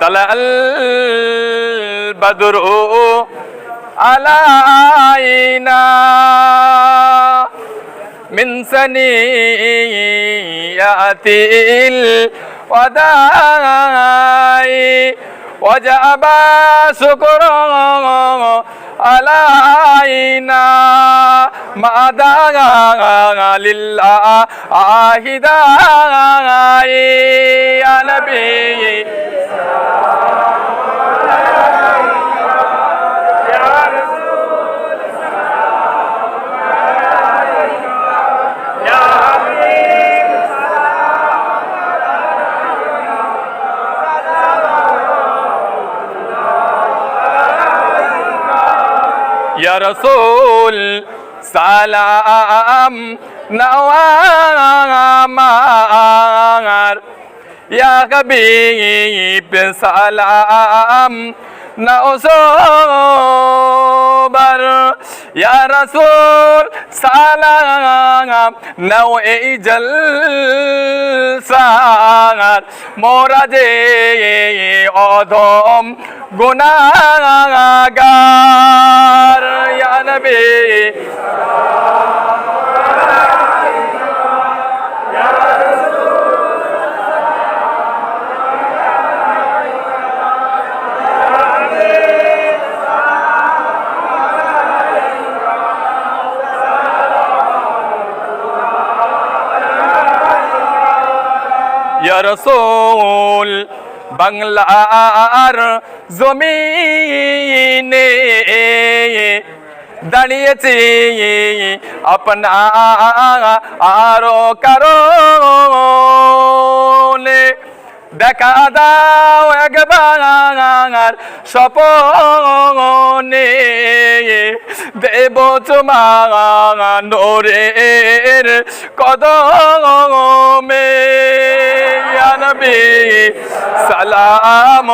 طلع البدر علينا من سنيات الوداع وجب شكر علينا ما دعا لله هداي يا ইয়া রাসূল সালাম নাওয়ামার ইয়া হাবিব সালাম নাও ইয়া রাসূল সালাম নাও এই জলসার মোরা যে অধম গুনাগার ইয়া নবী রসুল বাংলার জমিনে দাঁড়িয়েছি আপনা আরও কারণে দেখা দাও একবার সপনে দেব তোমার কদমে। সালাম।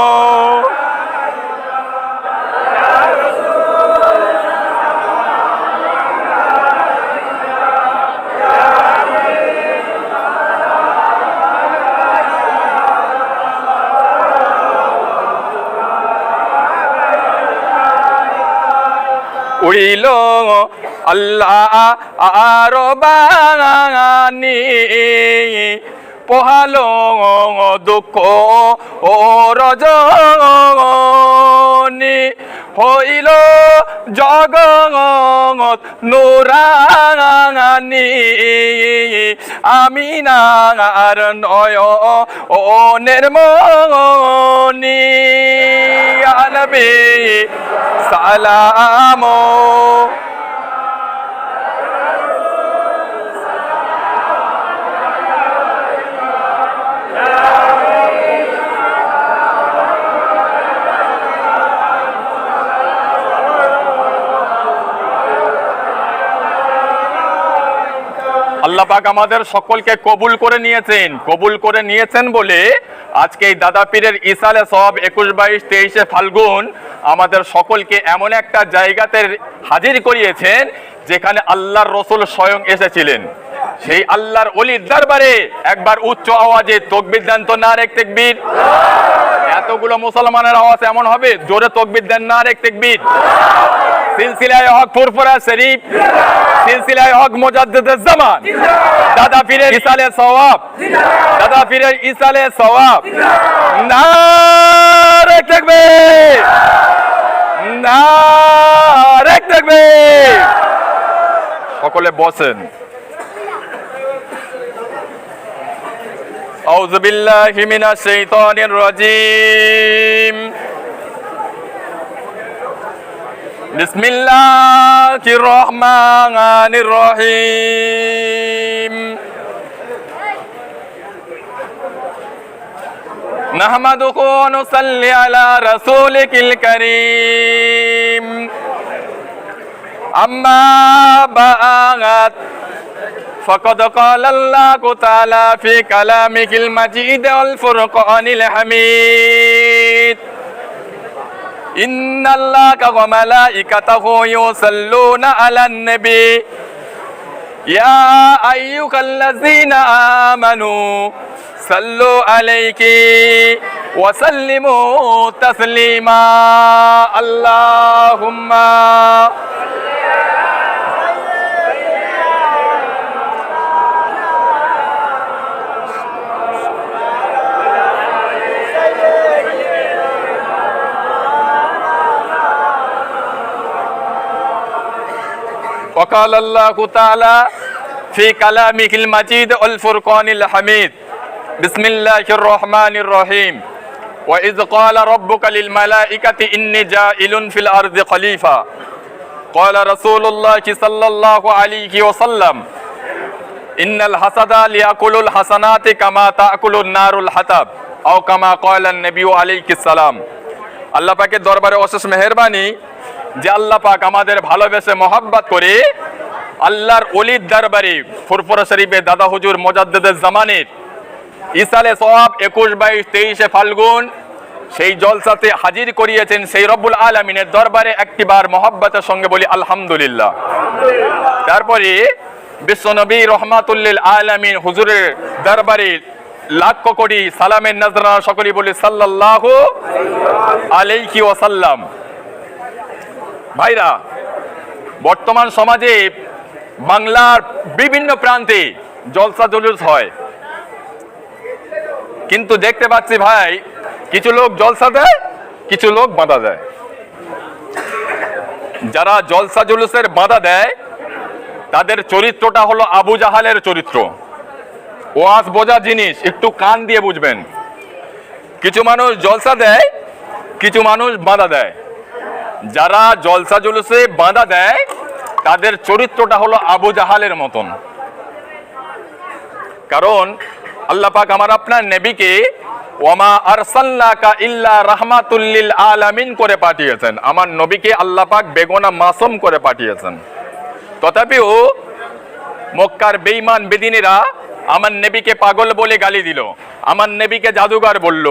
উড়িল আল্লাহ আরও বাঙানি পোহালো দুঃখ ও রজনী। হইল জগৎ নুরানি আমি নার নয় ও নির্মনি আনবে সালাম। আল্লাহ পাক আমাদের সকলকে কবুল করে নিয়েছেন, কবুল করে নিয়েছেন বলে আজকে এই দাদা পীরের ইসালে সব একুশ বাইশ তেইশে ফাল্গুন আমাদের সকলকে এমন একটা জায়গাতে হাজির করিয়েছেন যেখানে আল্লাহর রসুল স্বয়ং এসেছিলেন। সেই আল্লাহর অলির দরবারে একবার উচ্চ আওয়াজে তকবির দেন তো না রেখ তেকবির? এতগুলো মুসলমানের আওয়াজ এমন হবে, জোরে তকবির দেন না রেখ তেকবির? সিলসিলায় হক ফুরফুরা শরীফ। সিলসিলায় হক মুজাদ্দিদুজ জামান দাদা পীরের ইসালে সওয়াব দাদা পীরের ইসালে সওয়াব নারে তাকবীর নারে তাকবীর সকলে বসেন أعوذ بالله من الشيطان الرجيم بسم الله الرحمن الرحيم نحمدك ونصلي على رسولك الكريم أما بعد فقد قال الله تعالى في كلامه المجيد والفرقان الحميد ইন্নাল্লাহ কমলা ইকাতা হইও সাল্লু না আলান নবী ইয়া আইয়ুকাল্লাযীনা আমানু সাল্লু আলাইহি ওয়া সাল্লিমু তাসলিমা আল্লাহুম্মা وقال الله تعالى في كلامه المجيد الفرقان الحميد بسم الله الرحمن الرحيم وإذ قال ربك للملائكة إني جائل في الأرض خليفة قال رسول الله صلى الله عليه وسلم إن الحسد ليأكل الحسنات كما تأكل النار الحطب أو كما قال النبي عليه السلام আল্লাহ পাকের দরবারে অশেষ মেহরবানি যে আল্লাহ পাক আমাদের ভালোবেসে মহাব্বাত করে আল্লাহর অলির দরবারে ফুরফুর শরীফে দাদা হুজুর মোজাদ্দেদের জামানের ইসালে সব একুশ বাইশ তেইশে ফাল্গুন সেই জলসাতে হাজির করিয়েছেন সেই রব্বুল আলমিনের দরবারে একটিবার মহাব্বতের সঙ্গে বলি আলহামদুলিল্লাহ। তারপরে বিশ্বনবী রহমাতুল্লিল আলমিন হুজুরের দরবারে লাখ কোটি সালামের নজরানা সকলেই বলি সাল্লাহ আলাইকি ওয়াসাল্লাম। ভাইরা, বর্তমান সমাজে বাংলার বিভিন্ন প্রান্তে জলসা জলুস হয়। কিন্তু দেখতে পাচ্ছি ভাই, কিছু লোক জলসা দেয়, কিছু লোক বাঁধা দেয়। যারা জলসা জুলুসের বাধা দেয়, তাদের চরিত্রটা হলো আবু জাহালের চরিত্র। ওয়াজ বোঝা জিনিস, একটু কান দিয়ে বুঝবেন। কিছু মানুষ জলসা দেয়, কিছু মানুষ বাঁধা দেয়। যারা জলসা জুলুসে বাঁধা দেয়, তাদের চরিত্রটা হলো আবু জাহালের মতন। কারণ আল্লাহ পাক আমার আপনার নেবিকে, ওয়ামা আরসাল্লাকা ইল্লা রাহমাতুল্লিল আলামিন করে পাঠিয়েছেন। আমার নবীকে আল্লাহ পাক বেগোনা মাসুম করে পাঠিয়েছেন। তথাপিও মক্কার বেঈমান বেদিনীরা আমার নেবিকে পাগল বলে গালি দিল, আমার নেবিকে জাদুঘর বলল,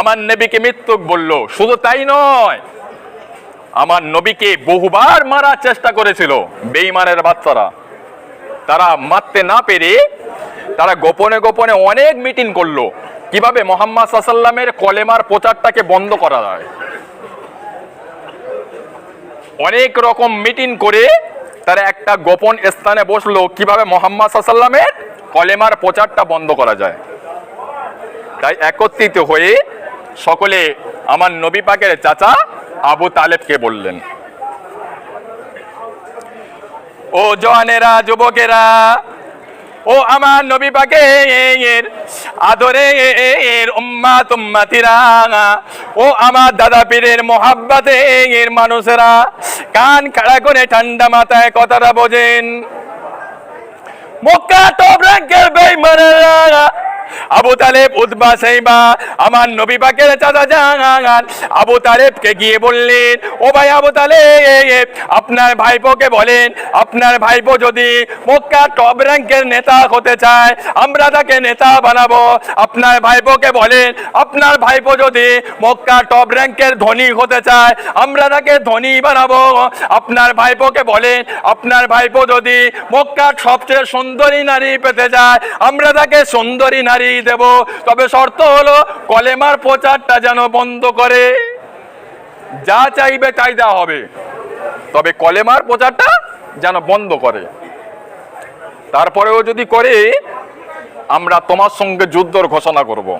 আমার নেবিকে মৃত্যুক বলল। শুধু তাই নয় আমার নবীকে বহুবার মারার চেষ্টা করেছিল, বেঈমানের বাচ্চারা। তারা মারতে না পেরে তারা গোপনে গোপনে অনেক মিটিং করল। কীভাবে মোহাম্মদ সাল্লামের কলেমার প্রচারটাকে বন্ধ করা যায়? অনেক রকম মিটিং করে তারা একটা গোপন স্থানে বসল, কীভাবে মোহাম্মদ সাল্লামের কলেমার প্রচারটা বন্ধ করা যায়। তাই একত্রিত হয়ে সকলে আমার নবী পাকের চাচা আবু তালেবকে বললেন, ও জওয়ানেরা, যুবকেরা, ও আমার নবী পাকের আদরে এর উম্মাত উম্মাতিরা, ও আমার দাদা পীরের মোহাব্বতের মানুষেরা, কান খাড়া করে ঠান্ডা মাথায় কথাটা বোঝেন। মক্কা টপ র্যাঙ্কের বেঈমানেরা আবু তালেব উদ্বা সাইবা, আমার নবী পাকের চাচা জান আবু তালেবকে গিয়ে বললেন, ও ভাই আবু তালেব, আপনার ভাইপোকে বলেন, আপনার ভাইপো যদি মক্কা টপ র্যাঙ্কের নেতা হতে চায়, আমরা তাকে নেতা বানাবো। আপনার ভাইপোকে বলেন, আপনার ভাইপো যদি মক্কা টপ র্যাঙ্কের ধনী হতে চায়, আমরা তাকে ধনী বানাবো। আপনার ভাইপোকে বলেন, আপনার ভাইপো যদি মক্কার সবচেয়ে সুন্দরী নারী পেতে যায় আমরা তাকে সুন্দরী নারী দেব। তবে শর্ত হলো, কলেমার প্রচারটা যেন বন্ধ করে। যা চাইবে তাই দেওয়া হবে। তবে কলেমার প্রচারটা যেন বন্ধ করে। তারপরেও যদি করে, আমরা তোমার সঙ্গে যুদ্ধর ঘোষণা করব।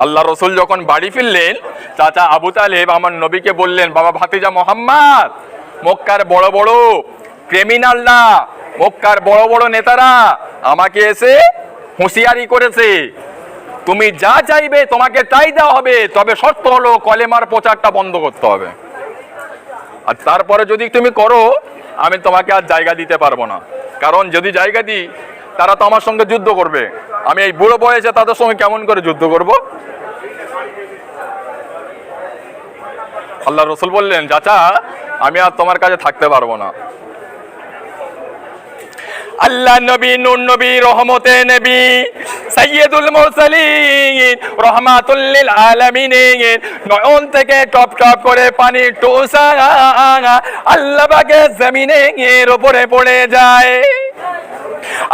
আল্লাহ রসুল যখন বাড়ি ফিরলেন, চাচা আবু তালেব আমার নবীকে বললেন, বাবা ভাতিজা মোহাম্মদ, মক্কার বড় বড় ক্রিমিনালরা মক্কার বড় বড় নেতারা, আমাকে এসে হুঁশিয়ারি করেছে। তুমি যা চাইবে তোমাকে তাই দেওয়া হবে, তবে শর্ত হলো কলেমার প্রচারটা বন্ধ করতে হবে। আর তারপরে যদি তুমি করো, আমি তোমাকে আর জায়গা দিতে পারব না। কারণ যদি জায়গা দিই, তারা তো আমার সঙ্গে যুদ্ধ করবে। আমি এই বুড়ো বয়সে তাদের সঙ্গে কেমন করে যুদ্ধ করব? আল্লাহ রসুল বললেন, চাচা, আমি আর তোমার কাছে থাকতে পারব না। আল্লাহ নবী, নূর নবী, রহমতে নবী। সাইয়েদুল মুরসালিন, রহমাতুল্লিল আলামিন নয়ন থেকে টপ টপ করে পানি টোসা আল্লাহ পাকের জমিনে এর উপরে পড়ে যায়।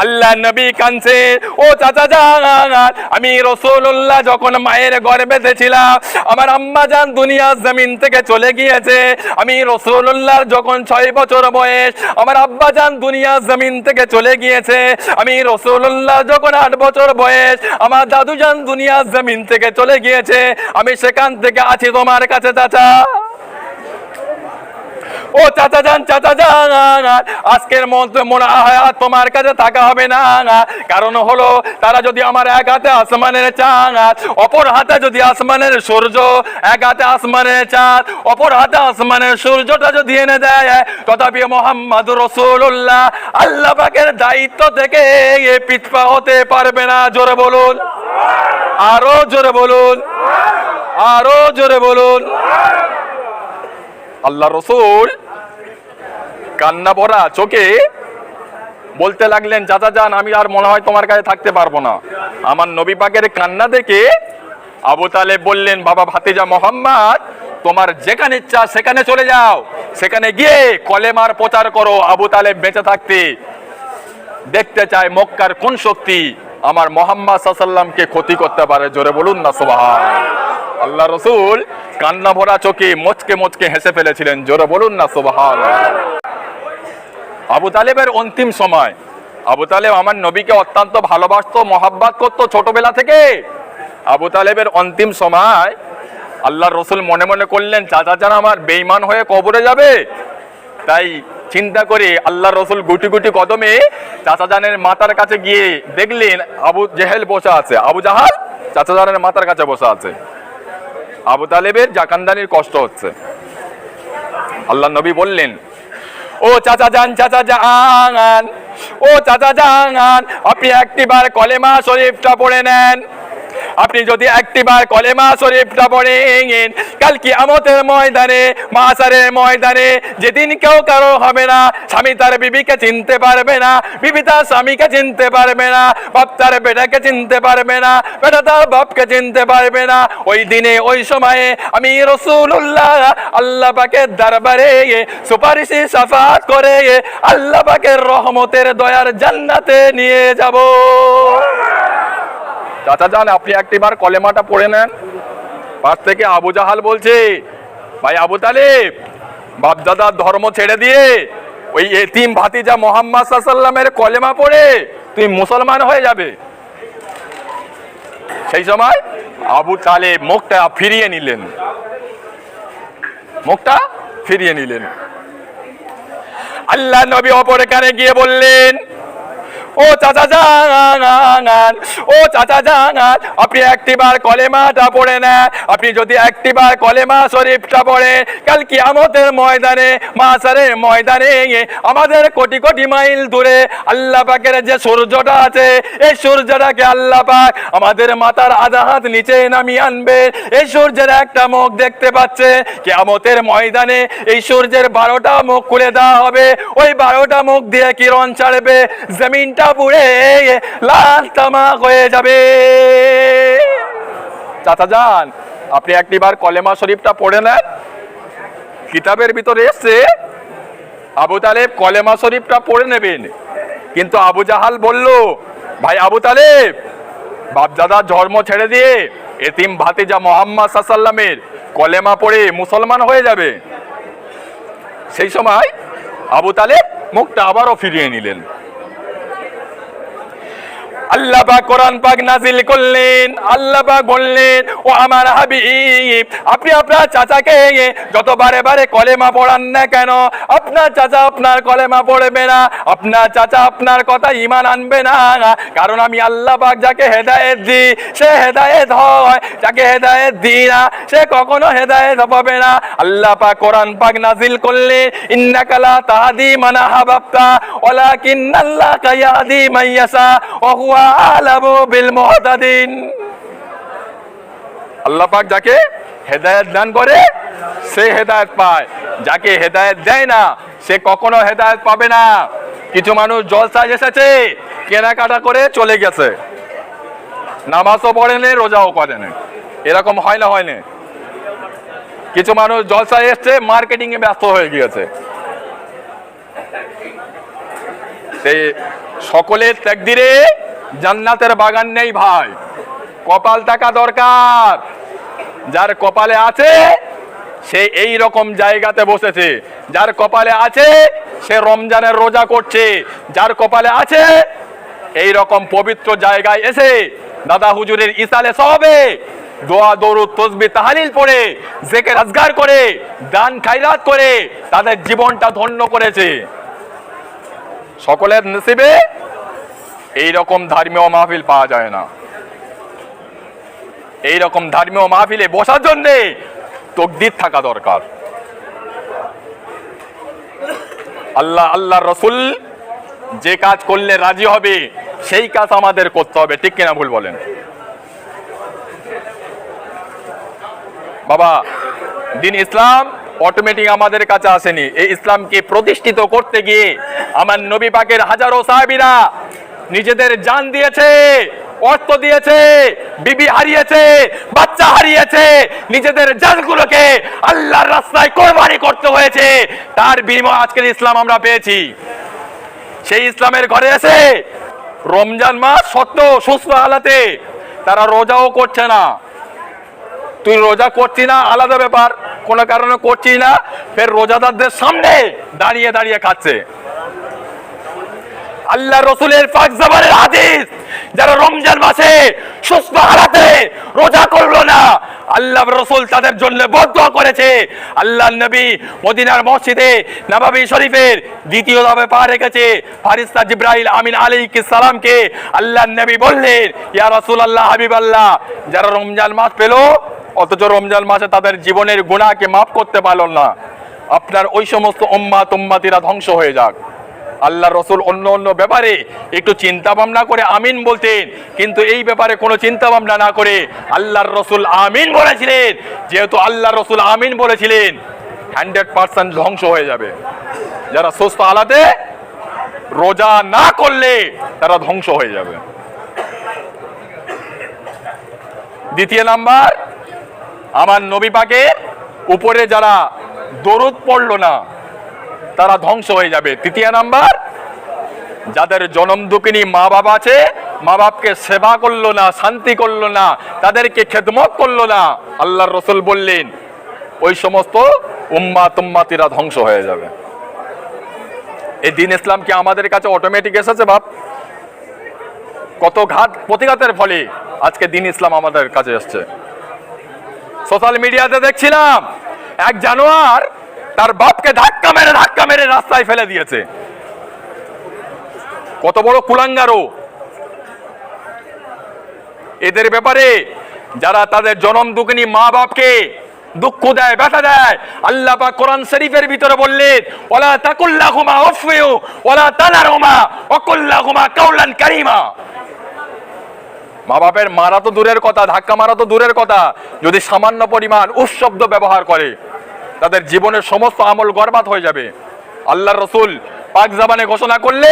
আল্লাহ নবী কানছে ও চাচা যান আমি রসুল্লাহ যখন মায়ের গর্ভেতে ছিলাম আমার আম্মা যান দুনিয়া জমিন থেকে চলে গিয়েছে। আমি রসুল্লাহর যখন ছয় বছর বয়স, আমার আব্বা যান দুনিয়া জমিন থেকে চলে গিয়েছে। আমি রসুল্লাহ যখন আট বছর বয়স, আমার দাদু যান দুনিয়া জমিন থেকে চলে গিয়েছে। আমি সেখান থেকে আছি তোমার কাছে, চাচা। ও চাচা যান চাচা যান আজকের মনে আর তোমার কাছে থাকা হবে, না কারণ হলো, তারা যদি আমার এক হাতে আসমানের চাঁদ, অপর হাতে যদি আসমানের সূর্য, এক হাতে আসমানের চাঁদ, অপর হাতে আসমানের সূর্যটা যদি এনে দেয়, তথাপি মোহাম্মদ রসুল্লাহ আল্লাহ পাকের দায়িত্ব থেকে এ পিছপা হতে পারবে না। জোরে বলুন। আরও জোরে বলুন। আরও জোরে বলুন। আল্লাহ রসুল কান্না ভরা চোখে বলতে লাগলেন, চাচা যান, আমি আর মনে হয় তোমার কাছে থাকতে পারব না। আমার নবী পাকের কান্না দেখে আবু তালে বললেন, বাবা ভাতিজা মোহাম্মদ, তোমার যেখানে ইচ্ছা সেখানে চলে যাও। সেখানে গিয়ে কলেমার প্রচার করো আবু তালে বেঁচে থাকতে। দেখতে চায় মক্কার কোন শক্তি আমার মোহাম্মদ সাল্লামকে ক্ষতি করতে পারে। জোরে বলুন না সোহান আল্লাহ রসুল, কান্না ভরা চোখে মোচকে মোচকে হেসে ফেলেছিলেন। জোরে বলুন না সোহান আবু তালেবের অন্তিম সময়। আবু তালেব আমার নবীকে অত্যন্ত ভালোবাসতো, মহাব্বাত করতো ছোটবেলা থেকে। আবু তালেবের অন্তিম সময় আল্লাহ রসুল মনে মনে করলেন, চাচা চান আমার বেইমান হয়ে কবরে যাবে? তাই চিন্তা করে আল্লাহ রসুল গুটি গুটি কদমে চাচা জানের মাতার কাছে গিয়ে দেখলেন, আবু জেহেল বসে আছে। আবু জাহাল, চাচা জানের মাতার কাছে বসে আছে। আবু তালেবের জাকান্দানির কষ্ট হচ্ছে। আল্লাহ নবী বললেন, ও চাচা যান চাচা যান, ও চাচা যান, আপনি একটিবার কলেমা শরীফটা পড়ে নেন। আপনি যদি একটিবার কলেমা শরীফটা পড়েন কাল কি আমতের ময়দানে, মাসারের ময়দানে, যেদিন কেউ কারও হবে না, স্বামী তার বিবিকে চিনতে পারবে না, বিবি তার স্বামীকে চিনতে পারবে না, বাপ তার বেটাকে চিনতে পারবে না, বেটা তার বাপকে চিনতে পারবে না, ওই দিনে, ওই সময়ে আমি রসুল্লাহ আল্লাহ পাকের দরবারে সুপারিশি সাফাত করে আল্লাহ পাকের রহমতের দয়ার জান্নাতে নিয়ে যাব। চাচা যান, আপনি একটিবার কলেমাটা পড়ে নেন। পাশ থেকে আবু জাহাল বলছে, ভাই আবু তালেব, বাপদাদার ধর্ম ছেড়ে দিয়ে ওই এতিম ভাতিজা মোহাম্মদ সাল্লামের কলেমা পড়ে তুই মুসলমান হয়ে যাবে। সেই সময় আবু তালেব মুখটা ফিরিয়ে নিলেন। মুখটা ফিরিয়ে নিলেন। আল্লাহ নবী অপর কানে গিয়ে বললেন ও চাচা জান ও চাচা জান আপনি একটিবার কলেমাটা পড়ে নেন। আপনি যদি একটিবার কলেমা শরীফটা পড়ে, কাল কি আমাদের ময়দানে, মাসারের ময়দানে আমাদের কোটি কোটি মাইল দূরে আল্লাহ পাকের যে সূর্যটা আছে, এই সূর্যটাকে আল্লাহ পাক আমাদের মাথার আধা হাত নিচে নামিয়ে আনবে। এই সূর্যের একটা মুখ দেখতে পাচ্ছে, কেয়ামতের ময়দানে এই সূর্যের বারোটা মুখ খুলে দেওয়া হবে। ওই বারোটা মুখ দিয়ে কিরণ ছাড়বে, জমিনটা পুড়ে লাল তামাক হয়ে যাবে। চাচা যান, আপনি একটিবার কলেমা শরীফটা পড়ে নেন। কিতাবের ভিতরে এসছে, আবু তালেব কলেমা শরীফটা পড়ে নেবেন। কিন্তু আবু জাহাল বলল, ভাই আবু তালেব বাপদাদার ধর্ম ছেড়ে দিয়ে এতিম ভাতিজা মোহাম্মদ সাল্লামের কলেমা পড়ে মুসলমান হয়ে যাবে। সেই সময় আবু তালেব মুখটা আবারও ফিরিয়ে নিলেন। আল্লাহ পাক কোরআন পাক নাজিল করলেন, আল্লাহ পাক বললেন, ও আমার হাবিব, আপনি আপনার চাচাকে যত বারে বারে কলেমা পড়ান না কেন? আপনার চাচা আপনার কলেমা পড়বে না, আপনার চাচা আপনার কথা ইমান আনবে না। কারণ আমি আল্লাহ পাক যাকে হেদায়েত দিই, সে হেদায়েত হয়। যাকে হেদায়েত দিই না, সে কখনো হেদায়েত পাবে না। আল্লাহ পাক কোরআন পাক নাজিল করলে ইন্নাকা লা তাহদি মান আহবাবতা ওয়ালাকিন্নাল্লাহা ইয়াহদি মান ইয়াশা ওয়া আলামু বিল মুহতাদিন আল্লাহ যাকে হেদায়েত দান করে, সে হেদায়েত পায়। যাকে হেদায়েত দেয় না, সে কখনো হেদায়েত পাবে না। কিছু মানুষ জলসায় এসেছে, কেনাকাটা করে চলে গেছে। নামাজও পড়েন রোজাও করেন এরকম হয় না হয় না। কিছু মানুষ জলসায় এসছে মার্কেটিং এ ব্যস্ত হয়ে গিয়েছে। সেই সকলের ত্যাগদিরে জান্নাতের বাগান নেই ভাই। কপাল টাকা দরকার। যার কপালে আছে, সে এই রকম জায়গাতে বসেছে। যার কপালে আছে, সে রমজানের রোজা করছে। যার কপালে আছে এই রকম পবিত্র জায়গায় এসে দাদা হুজুরের ইসালে সবে দোয়া, দরুদ, তসবি, তাহালিল পড়ে জেকে রাজগার করে, দান খাইরাত করে তাদের জীবনটা ধন্য করেছে। সকলের নসিবে এই রকম ধর্মীয় মাহফিল পাওয়া যায় না। এই রকম ধর্মীয় মাহফিলে বসার জন্যে তকদির থাকা দরকার। আল্লাহ আল্লাহ রসুল যে কাজ করলে রাজি হবে, সেই কাজ আমাদের করতে হবে। ঠিক কিনা ভুল বলেন? বাবা, দিন ইসলাম অটোমেটিক আমাদের কাছে আসেনি। এই ইসলামকে প্রতিষ্ঠিত করতে গিয়ে আমার নবী পাকের হাজারো সাহাবিরা নিজেদের জান দিয়েছে, অর্থ দিয়েছে, বিবি হারিয়েছে, বাচ্চা হারিয়েছে, নিজেদের জানগুলোকে আল্লাহর রাস্তায় কোরবানি করতে হয়েছে। তার বিনিময়ে আজকের ইসলাম আমরা পেয়েছি। সেই ইসলামের ঘরে এসে রমজান মাস সত্য, সুস্থ হালাতে তারা রোজাও করছে না। তুই রোজা করছি না, আলাদা ব্যাপার। কোনো কারণে করছি না, ফের রোজাদারদের সামনে দাঁড়িয়ে দাঁড়িয়ে খাচ্ছে। আল্লাহ রসুলের পাক জাবানের হাদিস, যারা রমজান মাসে সুস্থ হারাতে রোজা করল না, আল্লাহ রসুল তাদের জন্য বদ্ধ করেছে। আল্লাহ নবী মদিনার মসজিদে নবাবী শরীফের দ্বিতীয় ধাপে পা রেখেছে। ফারিস্তা জিব্রাইল আমিন আলী সালামকে আল্লাহ নবী বললেন, ইয়া রাসূল আল্লাহ হাবিব আল্লাহ যারা রমজান মাস পেল, অথচ রমজান মাসে তাদের জীবনের গুণাকে মাফ করতে পারল না। আপনার ওই সমস্ত উম্মা তুম্মাতিরা ধ্বংস হয়ে যাক। আল্লাহ রসুল অন্য অন্য ব্যাপারে একটু চিন্তা ভাবনা করে আমিন বলতেন। কিন্তু এই ব্যাপারে কোনো চিন্তা ভাবনা না করে আল্লাহর রসুল আমিন বলেছিলেন। যেহেতু আল্লাহ রসুল আমিন বলেছিলেন, হান্ড্রেড পার্সেন্ট ধ্বংস হয়ে যাবে। যারা সুস্থ আলাদে রোজা না করলে তারা ধ্বংস হয়ে যাবে। দ্বিতীয় নাম্বার, আমার নবী পাকের উপরে যারা দরুদ পড়ল না তারা ধ্বংস হয়ে যাবে। তৃতীয় নাম্বার, যাদের জনম মা বাবা আছে, মা বাপকে সেবা করল না, শান্তি করল না, তাদেরকে খেদমত করল না, আল্লাহর রসুল বললেন, ওই সমস্ত উম্মা তুম্মাতিরা ধ্বংস হয়ে যাবে। এই দিন ইসলাম কি আমাদের কাছে অটোমেটিক এসেছে বাপ? কত ঘাত প্রতিঘাতের ফলে আজকে দিন ইসলাম আমাদের কাছে এসছে। সোশ্যাল মিডিয়াতে দেখছিলাম, এক জানোয়ার তার বাপকে ধাক্কা মেরে ধাক্কা মেরে রাস্তায় ফেলে দিয়েছে। কত বড় কুলাঙ্গারও। এদের ব্যাপারে যারা তাদের জনম দুঃখিনী মা বাপকে দুঃখ দেয়, ব্যথা দেয়, আল্লাহ পাক কোরআন শরীফের ভিতরে বললেন ওলা তাকুল্লাহুমা উফিউ ওলা তানারহুমা, ওয়াকুল্লাহুমা কাউলান কারীমা। মা বাপের মারা তো দূরের কথা, ধাক্কা মারা তো দূরের কথা। যদি সামান্য পরিমাণ উফ শব্দ ব্যবহার করে তাদের জীবনের সমস্ত আমল গরবাদ হয়ে যাবে। আল্লাহ রসুল পাক জাবানে ঘোষণা করলে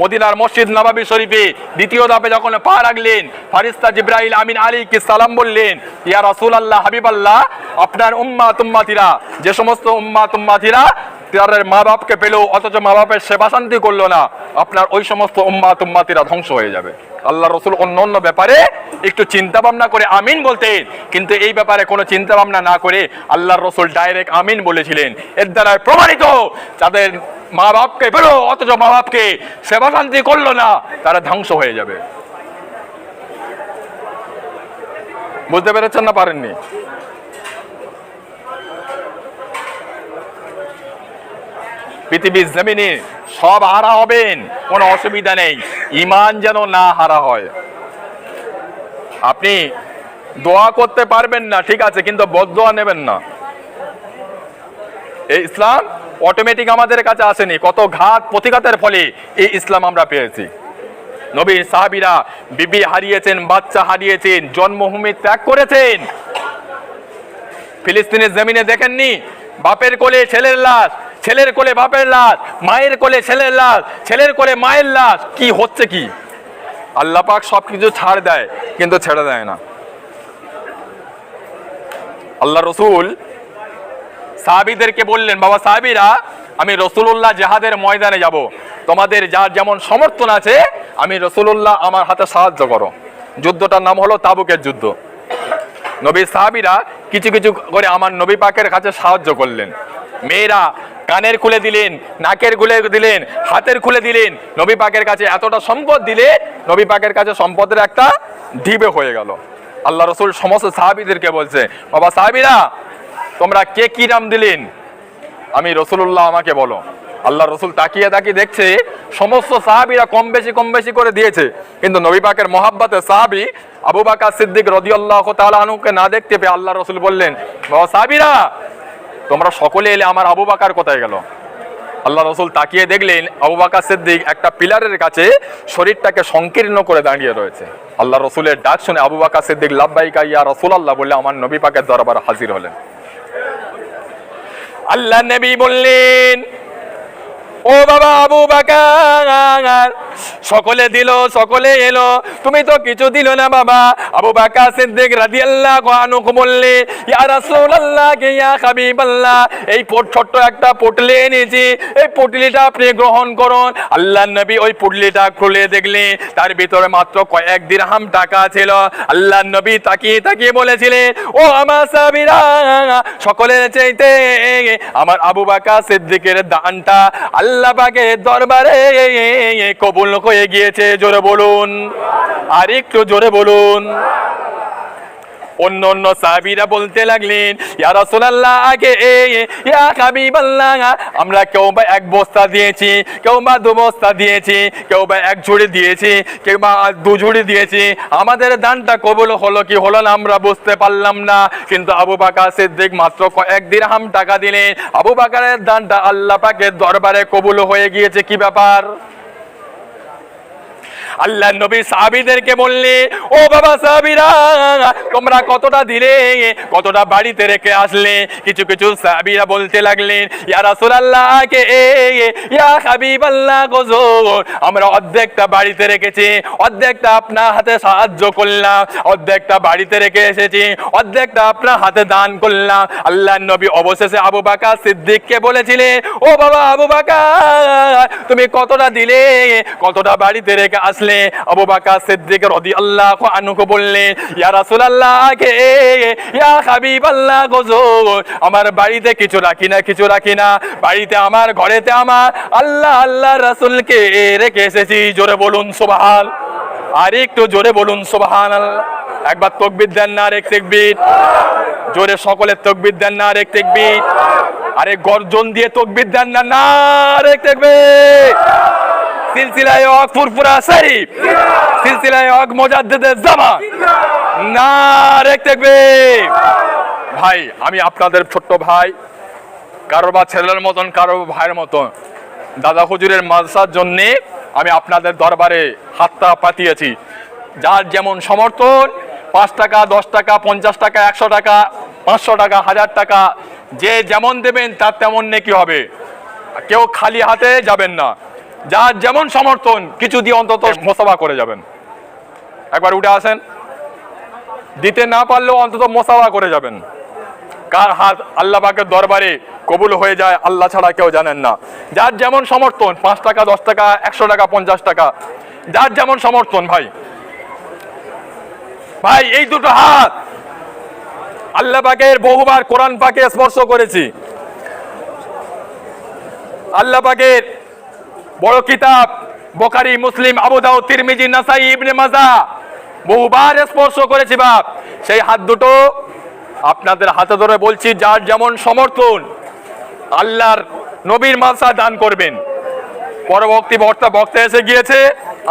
মদিনার মসজিদ নবাবি শরীফে দ্বিতীয় ধাপে যখন পা রাখলেন, ফারিস্তা জিব্রাহিল আমিন আলী কি সালাম বললেন, ইয়া রসুল আল্লাহ হাবিব আল্লাহ আপনার উম্মা তুম্মাতিরা যে সমস্ত উম্মা তুম্মাতিরা তাদের মা বাপকে পেলেও অথচ মা বাপের সেবা শান্তি করল না, আপনার ওই সমস্ত উম্মা তুম্মাতিরা ধ্বংস হয়ে যাবে। আল্লাহ রসুল অন্য অন্য ব্যাপারে একটু চিন্তা ভাবনা করে আমিন বলতেন, কিন্তু এই ব্যাপারে কোনো চিন্তা ভাবনা না করে আল্লাহর রসুল ডাইরেক্ট আমিন বলেছিলেন। এর দ্বারা প্রমাণিত, যাদের মা বাপকে পেল, অথচ মা বাপকে সেবা শান্তি করল না, তারা ধ্বংস হয়ে যাবে। বুঝতে পেরেছেন না পারেননি? পৃথিবীর জমিনে সব হারা হবেন, কোনো অসুবিধা নেই। ইমান যেন না হারা হয়। আপনি দোয়া করতে পারবেন না, ঠিক আছে, কিন্তু বদোয়া নেবেন না। এই ইসলাম অটোমেটিক আমাদের কাছে আসেনি, কত ঘাত প্রতিঘাতের ফলে এই ইসলাম আমরা পেয়েছি। নবীর সাহাবিরা বিবি হারিয়েছেন, বাচ্চা হারিয়েছেন, জন্মভূমি ত্যাগ করেছেন। ফিলিস্তিনের জমিনে দেখেননি, বাপের কোলে ছেলের লাশ ছেলের কোলে বাপের লাশ, মায়ের কোলে ছেলের লাশ, ছেলের কোলে মায়ের লাশ, কি হচ্ছে কি? আল্লাহ পাক সব কিছু ছাড় দেয়, কিন্তু ছেড়ে দেয় না। আল্লাহ রসুল সাহাবিদেরকে বললেন, বাবা সাহাবিরা, আমি রসুল্লাহ জেহাদের ময়দানে যাব। তোমাদের যার যেমন সমর্থন আছে, আমি রসুল্লাহ আমার হাতে সাহায্য করো। যুদ্ধটার নাম হলো তাবুকের যুদ্ধ। নবী সাহাবিরা কিছু কিছু করে আমার নবী পাকের কাছে সাহায্য করলেন। মেয়েরা কানের খুলে দিলেন, নাকের খুলে দিলেন, হাতের খুলে দিলেন। নবী পাকের কাছে এতটা সম্পদ দিলে, নবী পাকের কাছে সম্পদের একটা ঢিবে হয়ে গেল। আল্লাহ রসুল সমস্ত সাহাবিদেরকে বলছে, বাবা সাহাবিরা, তোমরা কে কি নাম দিলেন? আমি রসুল্লাহ আমাকে বলো। আল্লাহ রসুল তাকিয়ে তাকিয়ে দেখছে, সমস্ত সাহাবিরা কম বেশি কম বেশি করে দিয়েছে। কিন্তু নবী পাকের মহাব্বাতে সাহাবি আবু বাকা সিদ্দিক রদি আল্লাহ তালুকে না দেখতে পেয়ে আল্লাহ রসুল বললেন, বাবা সাহাবিরা তোমরা সকলে এলে আমার আবু বাকার কোথায় গেল? আল্লাহ রসুল তাকিয়ে দেখলেন আবু বাকা সিদ্দিক একটা পিলারের কাছে শরীরটাকে সংকীর্ণ করে দাঁড়িয়ে রয়েছে। আল্লাহ রসুলের ডাক শুনে আবু বাকা সিদ্দিক লাভবাইকা ইয়া রসুল আল্লাহ বলে আমার নবী পাকের দরবার হাজির হলেন। আল্লাহ নবী বললেন, ও বাবা আবু বাকার সকলে দিল, সকলে এলো। তুমি তো কিছু দিল না বাবা। আবু বাকা সিদ্দিক রাদিয়াল্লাহু আনহু বললে, ইয়া রাসূলুল্লাহ কে, ইয়া হাবিবাল্লাহ? এই ছোট্ট একটা পটলি এনেছি। এই পটলিটা আপনি গ্রহণ করুন। আল্লাহ নবী ওই পটলিটা খুলে দেখলে, তার ভিতরে মাত্র কয়েক দিরহাম টাকা ছিল। আল্লাহ নবী তাকিয়ে তাকিয়ে বলেছিলেন ও আমার সাবিরা সকলের চাইতে আমার আবু বাকা সিদ্দিকের দানটা আল্লাহ পাকের দরবারে কবুল হয়ে গিয়েছে, জোরে বলুন। আর একটু জোরে বলুন। অন্য অন্য সাহাবীরা বলতে লাগলেন, ইয়া রাসূলুল্লাহ, আগে ইয়া হাবিবাল্লাহ। আমরা কেউ বা এক বস্তা দিয়েছি, কেউ বা দু বস্তা দিয়েছি, কেউ বা এক ঝুড়ি দিয়েছি, কেউ বা দু ঝুড়ি দিয়েছি। আমাদের দানটা কবুল হলো কি হলো না আমরা বুঝতে পারলাম না। কিন্তু আবু বাকার সিদ্দিক মাত্র কয়েক দিরহাম টাকা দিলেন। আবু বাকারের দানটা আল্লাহ পাকের দরবারে কবুল হয়ে গিয়েছে কি ব্যাপার? আল্লাহ নবী সাহাবিদেরকে বললে, ও বাবা সাহাবিরা, তোমরা কতটা দিলে কতটা বাড়িতে রেখে আসলে? কিছু কিছু সাহাবিরা বলতে লাগলেন, ইয়া রাসূলুল্লাহ, কে ইয়া হাবিবাল্লাহ গজর আমরা অর্ধেকটা বাড়িতে রেখেছি, অর্ধেকটা আপনার হাতে সাহায্য করলাম, অর্ধেকটা বাড়িতে রেখে এসেছি, অর্ধেকটা আপনার হাতে দান করলাম। আল্লাহ নবী অবশেষে আবু বাকার সিদ্দিককে বলেছিলেন, ও বাবা আবু বাকার, তুমি কতটা দিলে কতটা বাড়িতে রেখে আসলে? আবু বাকার সিদ্দিক রাদিয়াল্লাহু আনহু বললেন ইয়া রাসূলুল্লাহ, কে? ইয়া হাবিবাল্লাহ গজর আমার বাড়িতে কিছু রাখি না, কিছু রাখি না। বাড়িতে আমার, ঘরেতে আমার, আল্লাহ আল্লাহ রাসূলকে রেখে এসেছি। জোরে বলুন, সুবহান। আর একটু জোরে বলুন সুবহান একবার তকবির দেন না আর এক তাকবীর। জোরে সকলের তকবির দেন না আর এক তাকবীর। আরে গর্জন দিয়ে তকবির দেন না না আর এক তাকবীর। সিলসিলায় হক ফুরফুরা শরীফ। সিলসিলায় হক মোজাদ্দেদের জামান না, রেখ দেখবে। ভাই, আমি আপনাদের ছোট্ট ভাই কারও বা ছেলের মতন কারও ভাইয়ের মতন। দাদা হুজুরের মাদ্রাসার জন্যে আমি আপনাদের দরবারে হাতটা পাতিয়েছি। যার যেমন সমর্থন, পাঁচ টাকা, দশ টাকা, পঞ্চাশ টাকা, একশো টাকা, পাঁচশো টাকা, হাজার টাকা, যে যেমন দেবেন তার তেমন নেকি হবে। কেউ খালি হাতে যাবেন না। যার যেমন সমর্থন, কিছু দিয়ে অন্তত মোসাফা করে যাবেন। একবার উঠে আসেন। দিতে না পারলেও অন্তত মোসাফা করে যাবেন। কার হাত আল্লাহ পাকের দরবারে কবুল হয়ে যায়, আল্লাহ ছাড়া কেউ জানেন না। যার যেমন সমর্থন, পাঁচ টাকা, দশ টাকা, একশো টাকা, পঞ্চাশ টাকা। যার যেমন সমর্থন, ভাই। ভাই, এই দুটো হাত আল্লাহ পাকের বহুবার কোরআন পাকে স্পর্শ করেছি। আল্লাহ পাকের বড় কিতাব বোখারি মুসলিম আবু দাউদ তিরমিজি নাসাই ইবনে মাজা। বহুবার স্পর্শ করেছি বাপ। সেই হাত দুটো আপনাদের হাতে ধরে বলছি যার যেমন সমর্থন আল্লাহর নবীর মাসা দান করবেন। পরবর্তী বক্তা বক্তা এসে গিয়েছে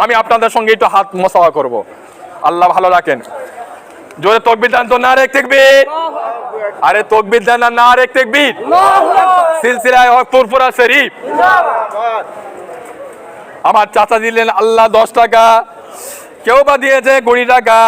আমি আপনাদের সঙ্গে একটু হাত মশাওয়া করব। আল্লাহ ভালো রাখেন। জোরে তকবির দান তো না রেখ থাকবে? আরে তকবির দান না রেখ থাকবি? সিলসিলায় ফুরফুরা শরীফ। আমার চাচা দিলেন, আল্লাহ দশ টাকা। কেউ বা দিয়েছে কুড়ি টাকা।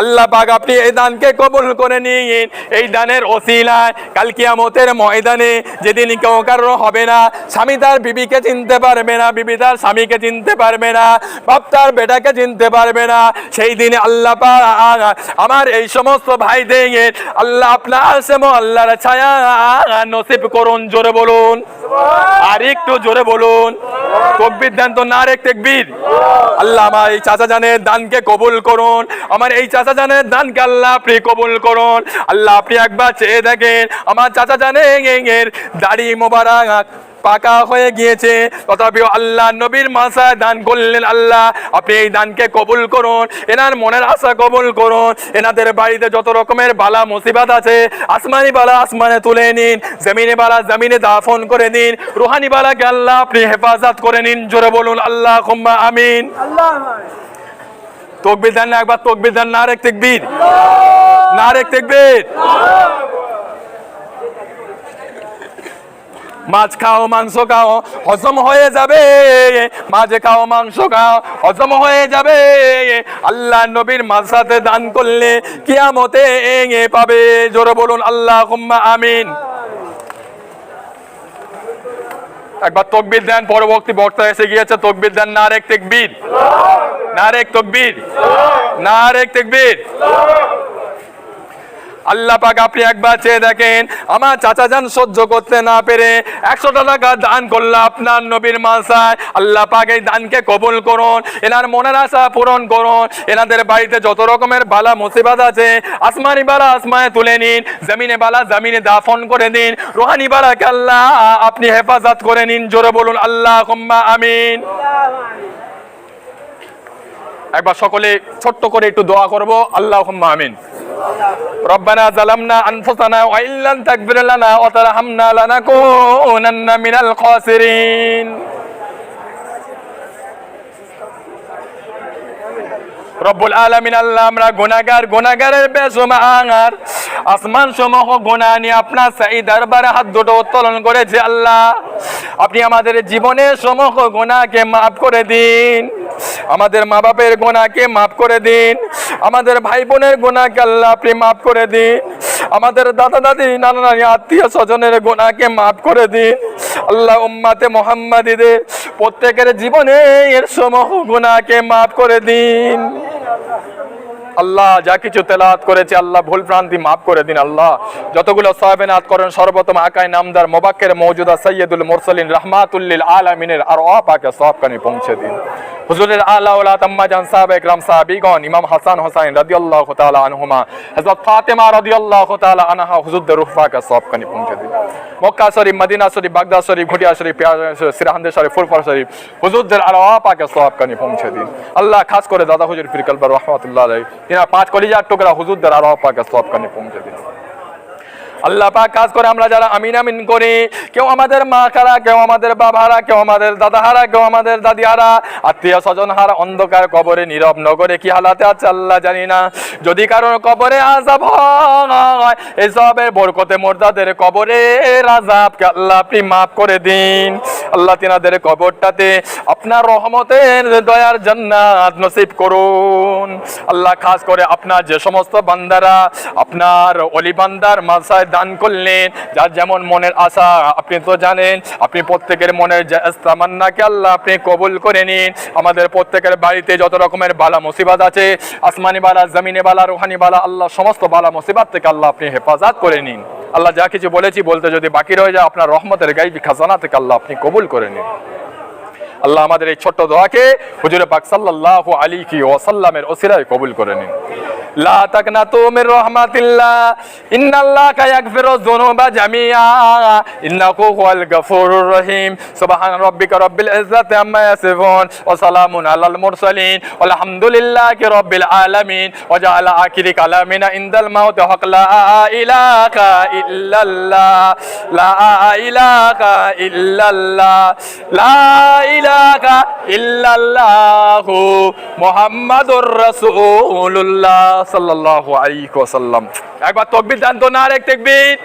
আল্লাহ পাক আপনি এই দানকে কবুল করে নিন। এই দানের ওসিলায় কাল কিয়ামতের ময়দানে যেদিন কেউ কারও হবে না, স্বামী তার বিবিকে চিনতে পারবে না, বিবি তার স্বামীকে চিনতে পারবে না, বাপ তার বেটাকে চিনতে পারবে না, সেই দিনে আল্লাহ পাক আমার এই সমস্ত ভাই ভাইদের, আল্লাহ আপনার সেম আল্লাহর ছায়া নসিব করুন, জোরে বলুন। আর একটু জোরে বলুন। তকবির দেন তো না রে তেকবির। আল্লাহ আমার এই চাচা জানের দানকে কবুল করুন। আমার এই চাচা জানের দানকে আল্লাহ আপনি কবুল করুন। আল্লাহ আপনি একবার চেয়ে দেখেন। আমার চাচা জানের দাড়ি মোবারক। পাকা হয়ে গিয়েছে। তথাপি আল্লাহ নবীর মাসায় দান করলেন আল্লাহ। আপনি এই দানকে কবুল করুন এনার মনের আশা কবুল করুন। এনাদের বাড়িতে যত রকমের বালা মুসিবাত আছে আসমানি বালা আসমানে তুলে নিন জমিনে বালা জমিনে দাফন করে দিন রুহানি বালাকে আল্লাহ আপনি হেফাজত করে নিন। জোরে বলুন আল্লাহ খুম্মা আমিন তকবির দেন না একবার তকবির দেন না রেখ তেকবির। না রেখ তেকবির। মাছ খাও, মাংস খাও, হজম হয়ে যাবে। মাছ খাও, মাংস খাও, হজম হয়ে যাবে। আল্লাহ নবীর মাসাতে দান করলে কিয়ামতে এঙে পাবে। জোরে বলুন আল্লাহ আমিন। একবার তকবির দেন, পরবর্তী বক্তা এসে গিয়েছে, তকবির দেন না রেখ তেকবির। না রেখ তকবির। না রেখ তেকবির। আল্লাহ পাক আপনি একবার চেয়ে দেখেন। আমার চাচা যান সহ্য করতে না পেরে একশো টাকা দান করল আপনার নবীর মাসায় আল্লাহ পাক এই দানকে কবুল করুন, এনার মনের আশা পূরণ করুন, এনাদের বাড়িতে যত রকমের বালা, মুসিবাত আছে, আসমানি বালা আসমানে তুলে নিন, জমিনে বালা জমিনে দাফন করে দিন, রোহানি বালাকে আল্লাহ আপনি হেফাজত করে নিন, জোরে বলুন আল্লাহ আমিন। একবার সকলে ছোট্ট করে একটু দোয়া করব আল্লাহ আমিন ربنا ظلمنا أنفسنا وإن لم تغفر لنا وترحمنا لنكونن من الخاسرين রব্বুল আলামিন আল্লাহ আমরা গুনাহগার গুনাহগারের বেসুমার আসমান সমূহ গুনাহ নিয়ে আপনার সাই দরবারে হাত দুটো উত্তোলন করেছে আল্লাহ আপনি আমাদের জীবনের সমূহ গুনাহকে মাফ করে দিন আমাদের মা বাপের গোনাকে মাফ করে দিন। আমাদের ভাই বোনের গোনাকে আল্লাহ আপনি মাফ করে দিন। আমাদের দাদা, দাদি, নানা, নানি, আত্মীয় স্বজনের গোনাকে মাফ করে দিন। আল্লাহ উম্মাতে মোহাম্মদীদের প্রত্যেকের জীবনে এর সমূহ গোনাকে মাফ করে দিন। আল্লাহ যা কিছু তেলাত করেছে, আল্লাহ ভুল ভ্রান্তি মাফ করে দিন আল্লাহ। যতগুলো সাহেবেনাত করেন, সর্বপ্রথম আকাই নামদার মোবাক্কের মৌজুদা সৈয়দুল মুরসালিন রহমাতুল্লিল আলামিনের আর অপাকে সবকানি পৌঁছে দিন। হুজুরের আল্লাহ তাম্মা জান সাহেব ইমাম হাসান হোসাইন রাদিয়াল্লাহু তাআলা আনহুমা, হযরত ফাতেমা রাদিয়াল্লাহু তাআলা আনহা হুজুরদের রুফাকে সবকানি পৌঁছে দিন। মক্কা শরীফ, মদিনা শরীফ বাগদাদ শরীফ ঘুটিয়া শরীফ পেঁয়াজ সিরাহান্দে শরীফ, ফুলফর শরীফ হুজুরদের আর অপাকে সবকানি পৌঁছে দিন। আল্লাহ খাস করে দাদা হুজুর ফির কলবার রহমাতুল্লাহ আলাইহি। তিনার পাঁচ কলিজার টুকরা হুজুরদের আর অপাকে সবকানি পৌঁছে দিন আল্লাহ পাক কাজ করে, আমরা যারা আমিন আমিন করি, কেউ আমাদের মা খারা কেউ আমাদের বাবারা, কেউ আমাদের দাদাহারা, কেউ আমাদের দাদিহারা, আত্মীয় স্বজন হারা অন্ধকার কবরে, নীরব নগরে কি হালাতে আছে আল্লাহ জানি না। যদি কারোর কবরে আজাব হয় এসবের বরকতে মোরদাদের কবরে আজাবকে আল্লাহ আপনি মাফ করে দিন। আল্লাহ তিনাদের কবরটাতে আপনার রহমতের দয়ার জান্নাত নসিব করুন। আল্লাহ খাস করে আপনার যে সমস্ত বান্দারা, আপনার অলি বান্দার মাসায় দান করলেন। যার যেমন মনের আশা, আপনি তো জানেন, আপনি প্রত্যেকের মনের তামান্নাকে আল্লাহ আপনি কবুল করে নিন। আমাদের প্রত্যেকের বাড়িতে যত রকমের বালা মুসিবাত আছে, আসমানি বালা, জমিনে বালা, রোহানি বালা, আল্লাহ সমস্ত বালা মুসিবাত থেকে আল্লাহ আপনি হেফাজত করে নিন। আল্লাহ যা কিছু বলেছি, বলতে যদি বাকি রয়ে যায়, আপনার রহমতের গাইবি খাজানা থেকে আল্লাহ আপনি কবুল করে নিন। আল্লাহ আমাদের এই ছোট্ট দোয়াকে হুজুরে পাক আলী কি ওয়াসাল্লামের ওসিলায় কবুল করে নিন। লা তাকনাতু মির রাহমাতিল্লাহ। রহিম। সুবহান মুরসালিন। কালামিনা লা সাল্লাল্লাহু আলী ওয়াসাল্লাম। একবার তকবির দান তো না আরেক তাকবীর।